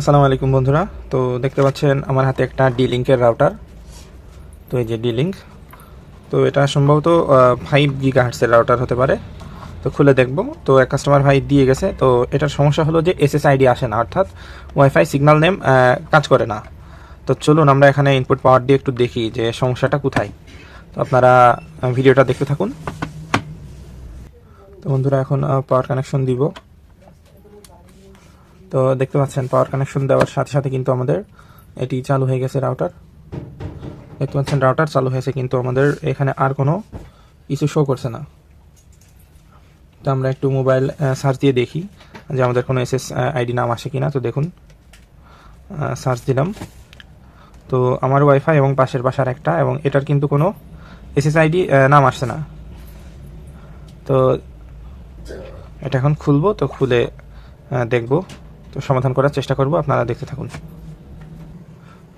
আসসালামু আলাইকুম বন্ধুরা। তো দেখতে পাচ্ছেন আমার হাতে একটা ডি লিঙ্কের রাউটার তো এই যে ডি লিঙ্ক তো এটা সম্ভবত ফাইভ গিগা হার্টসের রাউটার হতে পারে। তো খুলে দেখব। তো এক কাস্টমার ভাই দিয়ে গেছে। তো এটার সমস্যা হলো যে এসএসআইডি আসে না, অর্থাৎ ওয়াইফাই সিগন্যাল নেম কাজ করে না। তো চলুন আমরা এখানে ইনপুট পাওয়ার দিয়ে একটু দেখি যে সমস্যাটা কোথায়। তো আপনারা ভিডিওটা দেখতে থাকুন। তো বন্ধুরা, এখন পাওয়ার কানেকশন দিব। তো দেখতে পাচ্ছেন পাওয়ার কানেকশন দেওয়ার সাথে সাথে কিন্তু আমাদের এটি চালু হয়ে গেছে রাউটার দেখতে পাচ্ছেন রাউটার চালু হয়েছে কিন্তু আমাদের এখানে আর কোনো ইস্যু শো করছে না। তো আমরা একটু মোবাইল সার্চ দিয়ে দেখি যে আমাদের কোনো এসএস আইডি নাম আসে কিনা। তো দেখুন সার্চ দিলাম। তো আমার ওয়াইফাই এবং পাশের বাসার একটা এবং এটার কিন্তু কোনো এসএস আইডি নাম আসছে না। তো এটা এখন খুলবো, তো খুলে দেখব। তো সমাধান করার চেষ্টা করব, আপনারা দেখতে থাকুন।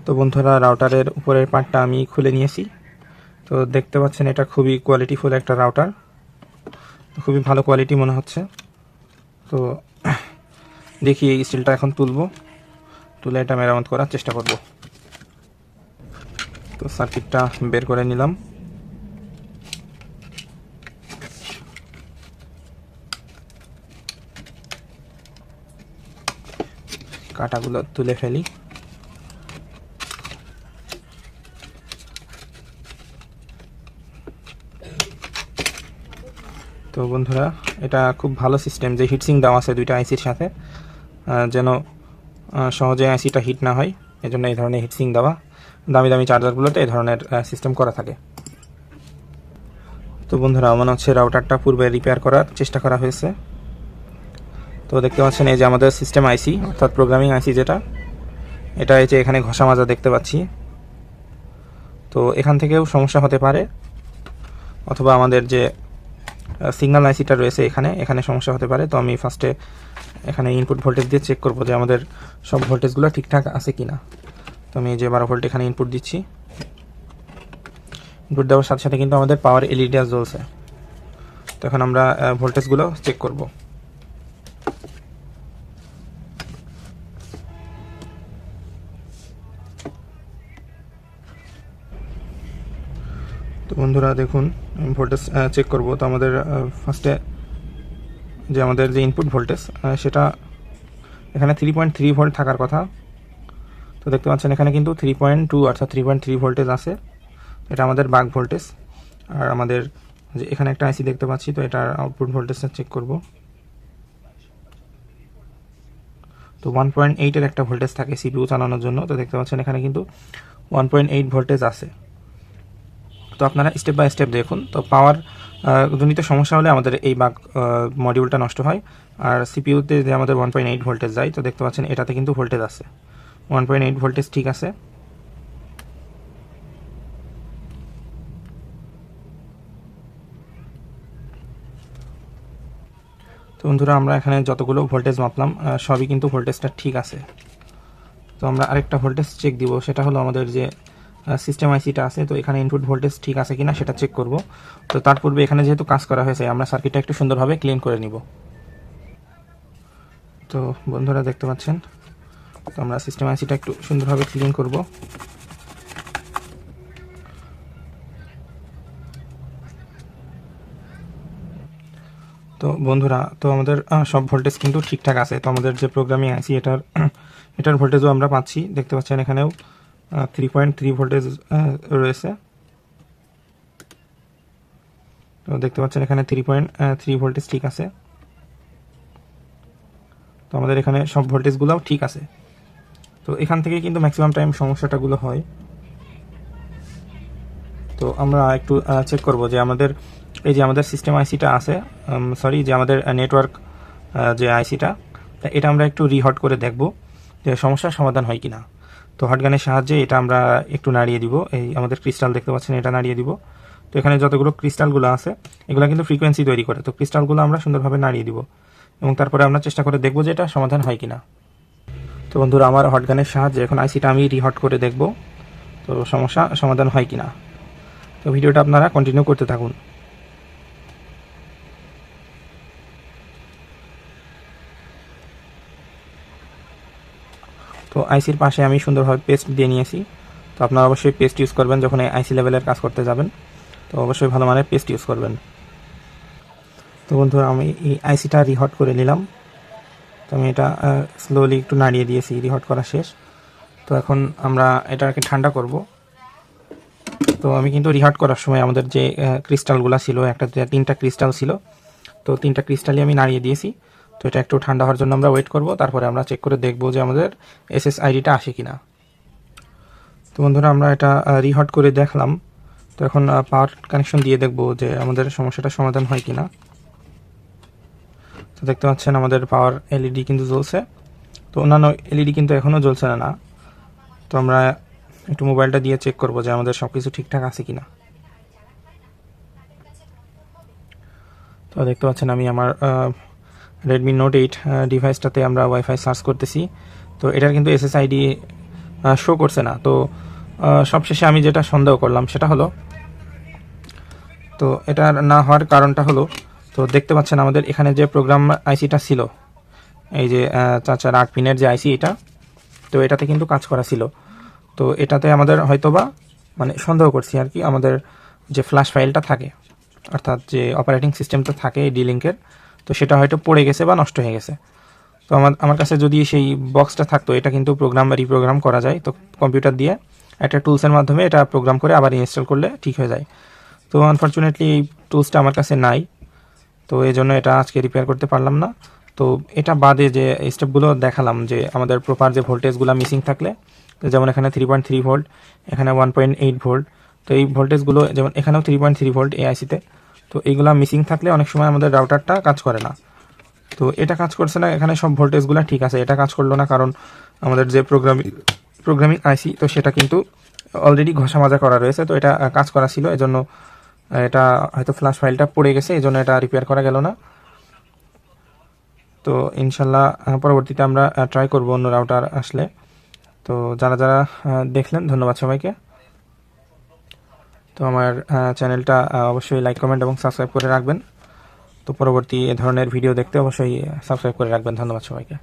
তো বন্ধুরা রাউটারের উপরের পার্টটা আমি খুলে নিয়েছি। তো দেখতে পাচ্ছেন, এটা খুবই কোয়ালিটিফুল একটা রাউটার খুবই ভালো কোয়ালিটি মনে হচ্ছে। তো দেখি এই স্টিলটা এখন তুলব। তুলে এটা মেরামত করার চেষ্টা করব। তো সার্কিটটা বের করে নিলাম। কাটাগুলো তুলে ফেলি। তো বন্ধুরা, এটা খুব ভালো সিস্টেম যে হিটসিং দেওয়া আছে দুইটা আইসির সাথে যেন সহজে আইসিটা হিট না হয়, এজন্য এই ধরনের হিটসিং দেওয়া, দামি দামি চার্জারগুলোতে এই ধরনের সিস্টেম করা থাকে। তো বন্ধুরা মনে হচ্ছে রাউটারটা পূর্বে রিপেয়ার করার চেষ্টা করা হয়েছে। তো দেখতে পাচ্ছেন এই যে আমাদের সিস্টেম আইসি অর্থাৎ প্রোগ্রামিং আইসি যেটা, এটা এই যে এখানে ঘষা মাজা দেখতে পাচ্ছি। তো এখান থেকেও সমস্যা হতে পারে, অথবা আমাদের যে সিগন্যাল আইসিটা রয়েছে এখানে এখানে সমস্যা হতে পারে। তো আমি ফার্স্টে এখানে ইনপুট ভোল্টেজ দিয়ে চেক করব যে আমাদের সব ভোল্টেজগুলো ঠিকঠাক আছে কি না তো আমি এই যে বারো ভোল্ট এখানে ইনপুট দিচ্ছি। ইনপুট দেওয়ার সাথে সাথে কিন্তু আমাদের পাওয়ার এলইডি জ্বলছে। তো এখন আমরা ভোল্টেজগুলো চেক করব। তো বন্ধুরা দেখুন ভোল্টেজ চেক করব। তো আমাদের ফার্স্টে যে আমাদের যে ইনপুট ভোল্টেজ সেটা এখানে থ্রি পয়েন্ট থ্রি ভোল্ট থাকার কথা। তো দেখতে পাচ্ছেন এখানে কিন্তু থ্রি পয়েন্ট টু অর্থাৎ থ্রি পয়েন্ট থ্রি ভোল্টেজ আছে। এটা আমাদের বাক ভোল্টেজ আর আমাদের যে এখানে একটা আইসি দেখতে পাচ্ছি, তো এটার আউটপুট ভোল্টেজটা চেক করব। তো ওয়ান পয়েন্ট এইটের একটা ভোল্টেজ থাকে সিপিউ চালানোর জন্য। তো দেখতে পাচ্ছেন এখানে কিন্তু ওয়ান পয়েন্ট এইট ভোল্টেজ আছে। তো আপনারা স্টেপ বাই স্টেপ দেখুন। তো পাওয়ার জনিত সমস্যা হলে আমাদের এই বাগ মডিউলটা নষ্ট হয়। আর সিপিইউতে যে আমাদের ওয়ান পয়েন্ট এইট ভোল্টেজ যায়, তো দেখতে পাচ্ছেন এটাতে কিন্তু ভোল্টেজ আছে। ওয়ান পয়েন্ট এইট ভোল্টেজ ঠিক আছে। তো বন্ধুরা, আমরা এখানে যতগুলো ভোল্টেজ মাপলাম সবই কিন্তু ভোল্টেজটা ঠিক আছে। তো আমরা আরেকটা ভোল্টেজ চেক দিব, সেটা হলো আমাদের যে সিস্টেম আইসিটা আছে, তো এখানে ইনপুট ভোল্টেজ ঠিক আছে কিনা সেটা চেক করব। তো তার পূর্বে এখানে যেহেতু কাজ করা হয়েছে, আমরা সার্কিটটা একটু সুন্দরভাবে ক্লিন করে নিব। তো বন্ধুরা দেখতে পাচ্ছেন, তো আমরা সিস্টেম আইসিটা একটু সুন্দরভাবে ক্লিন করব। তো বন্ধুরা, তো আমাদের সব ভোল্টেজ কিন্তু ঠিকঠাক আছে। তো আমাদের যে প্রোগ্রামিং আইসি এটার এটার ভোল্টেজও আমরা পাচ্ছি। দেখতে পাচ্ছেন এখানেও থ্রি পয়েন্ট থ্রি ভোল্টেজ রয়েছে। তো দেখতে পাচ্ছেন এখানে থ্রি পয়েন্ট থ্রি ভোল্টেজ ঠিক আছে। তো আমাদের এখানে সব ভোল্টেজগুলোও ঠিক আছে। তো এখান থেকে কিন্তু ম্যাক্সিমাম টাইম সমস্যাটাগুলো হয়। তো আমরা একটু চেক করব যে আমাদের, এই যে আমাদের সিস্টেম আইসিটা আছে সরি যে আমাদের নেটওয়ার্ক যে আইসিটা এটা আমরা একটু রিহট করে দেখব যে সমস্যার সমাধান হয় কিনা। তো হটগানের সাহায্যে এটা আমরা একটু নাড়িয়ে দিব। এই আমাদের ক্রিস্টাল দেখতে পাচ্ছেন, এটা নাড়িয়ে দিব। তো এখানে যতগুলো ক্রিস্টালগুলো আছে, এগুলো কিন্তু ফ্রিকোয়েন্সি তৈরি করে। তো ক্রিস্টালগুলো আমরা সুন্দরভাবে নাড়িয়ে দিব। এবং তারপরে আমরা চেষ্টা করে দেখব যে এটা সমাধান হয় কিনা। তো বন্ধুরা, আমার হটগানের সাহায্যে এখন আইসিটা আমি রিহট করে দেখব। তো সমস্যা সমাধান হয় কিনা। তো ভিডিওটা আপনারা কন্টিনিউ করতে থাকুন। তো আইসির পাশে আমি সুন্দরভাবে পেস্ট দিয়ে নিয়েছি। তো আপনারা অবশ্যই পেস্ট ইউজ করবেন যখন এই আইসি লেভেলের কাজ করতে যাবেন। তো অবশ্যই ভালো মানের পেস্ট ইউজ করবেন। তো বন্ধুরা, আমি এই আইসিটা রিহট করে নিলাম। তো আমি এটা স্লোলি একটু নাড়িয়ে দিয়েছি রিহট করা শেষ। তো এখন আমরা এটাকে ঠান্ডা করব। তো আমি কিন্তু রিহাট করার সময় আমাদের যে ক্রিস্টালগুলো ছিল, একটা তিনটা ক্রিস্টাল ছিল। তো তিনটা ক্রিস্টালই আমি নাড়িয়ে দিয়েছি। তো এটা একটু ঠান্ডা হওয়ার জন্য আমরা ওয়েট করব, তারপরে আমরা চেক করে দেখব যে আমাদের এসএস আইডিটা আসে কিনা। তো বন্ধুরা, আমরা এটা রিহট করে দেখলাম। তো এখন পাওয়ার কানেকশন দিয়ে দেখব যে আমাদের সমস্যাটা সমাধান হয় কিনা। তো দেখতে পাচ্ছেন আমাদের পাওয়ার এলইডি কিন্তু জ্বলছে। তো অন্যান্য এলইডি কিন্তু এখনও জ্বলছে না। না তো আমরা একটু মোবাইলটা দিয়ে চেক করব যে আমাদের সব কিছু ঠিকঠাক আছে কিনা। তো দেখতে পাচ্ছেন আমি আমার রেডমি নোট এইট ডিভাইসটাতে আমরা ওয়াইফাই সার্চ করতেছি। তো এটার কিন্তু এসএসআইডি শো করছে না। তো সবশেষে আমি যেটা সন্দেহ করলাম সেটা হলো তো এটা না হওয়ার কারণটা হলো তো দেখতে পাচ্ছেন আমাদের এখানে যে প্রোগ্রাম আইসিটা ছিল এই যে আহ, চাচার আট পিনের যে আইসি এটা তো এটাতে কিন্তু কাজ করা ছিল। তো এটাতে আমাদের হয়তোবা মানে সন্দেহ করছি আর কি আমাদের যে ফ্ল্যাশ ফাইলটা থাকে অর্থাৎ যে অপারেটিং সিস্টেমটা থাকে এই ডিলিঙ্কের তো সেটা হয়তো পড়ে গেছে বা নষ্ট হয়ে গেছে। তো আমার আমার কাছে যদি সেই বক্সটা থাকতো, এটা কিন্তু প্রোগ্রাম বা রিপ্রোগ্রাম করা যায়। তো কম্পিউটার দিয়ে একটা টুলসের মাধ্যমে এটা প্রোগ্রাম করে আবার ইনস্টল করলে ঠিক হয়ে যায়। তো আনফর্চুনেটলি এই টুলসটা আমার কাছে নাই। তো এই জন্য এটা আজকে রিপেয়ার করতে পারলাম না। তো এটা বাদে যে স্টেপগুলো দেখালাম, যে আমাদের প্রপার যে ভোল্টেজগুলো মিসিং থাকলে যেমন এখানে থ্রি পয়েন্ট থ্রি ভোল্ট এখানে ওয়ান পয়েন্ট এইট ভোল্ট তো এই ভোল্টেজগুলো যেমন এখানেও থ্রি পয়েন্ট থ্রি ভোল্ট এআইসিতে তো এইগুলো মিসিং থাকলে অনেক সময় আমাদের রাউটারটা কাজ করে না। তো এটা কাজ করছে না, এখানে সব ভোল্টেজগুলো ঠিক আছে, এটা কাজ করল না কারণ আমাদের যে প্রোগ্রামিং প্রোগ্রামিং আইসি তো সেটা কিন্তু অলরেডি ঘষা মাজা করা রয়েছে, তো এটা কাজ করা ছিল, এজন্য এটা হয়তো ফ্ল্যাশ ফাইলটা পড়ে গেছে এই জন্য এটা রিপেয়ার করা গেল না। তো ইনশাল্লাহ পরবর্তীতে আমরা ট্রাই করব অন্য রাউটার আসলে। তো যারা যারা দেখলেন, ধন্যবাদ সবাইকে। তো আমার চ্যানেলটা অবশ্যই লাইক কমেন্ট এবং সাবস্ক্রাইব করে রাখবেন। তো পরবর্তী এ ধরনের ভিডিও দেখতে অবশ্যই সাবস্ক্রাইব করে রাখবেন। ধন্যবাদ সবাইকে।